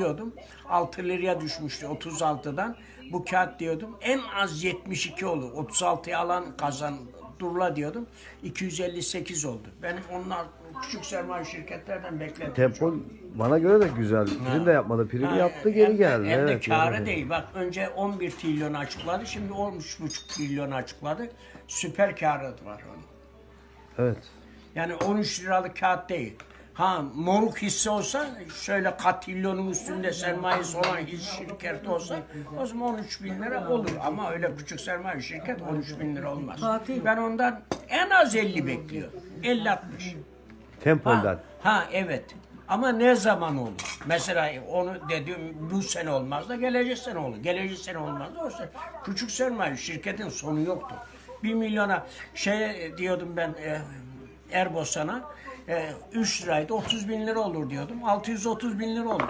diyordum. 6 liraya düşmüştü 36'dan. Bu kağıt diyordum. En az 72 olur. 36'ya alan kazan durla diyordum. 258 oldu. Benim onlar küçük sermaye şirketlerden bekledim. Tempol bana göre de güzel. Prim de yapmadı. Prim Ha, yaptı hem geri de- geldi. Hem de evet, kârı öyle. değil. Bak önce 11 trilyon açıkladı. Şimdi 13,5 trilyon açıkladı. Süper kârı var onun. Evet. Yani 13 liralık kağıt değil. Ha moruk hisse olsa şöyle katilyonun üstünde sermayesi olan hisse şirketi olsa o zaman 13 bin lira olur. Ama öyle küçük sermaye şirket 13 bin lira olmaz. Ben ondan en az 50 bekliyor. 50-60. Tempol'den. Ha, ha evet. Ama ne zaman olur? Mesela onu dedim bu sene olmaz da gelecek sene olur. Gelecek sene olmaz da o sene. Küçük sermaye şirketin sonu yoktu. Bir milyona şey diyordum ben e, Erbosan'a e, 3 liraydı 30 bin lira olur diyordum. 630 bin lira oldu.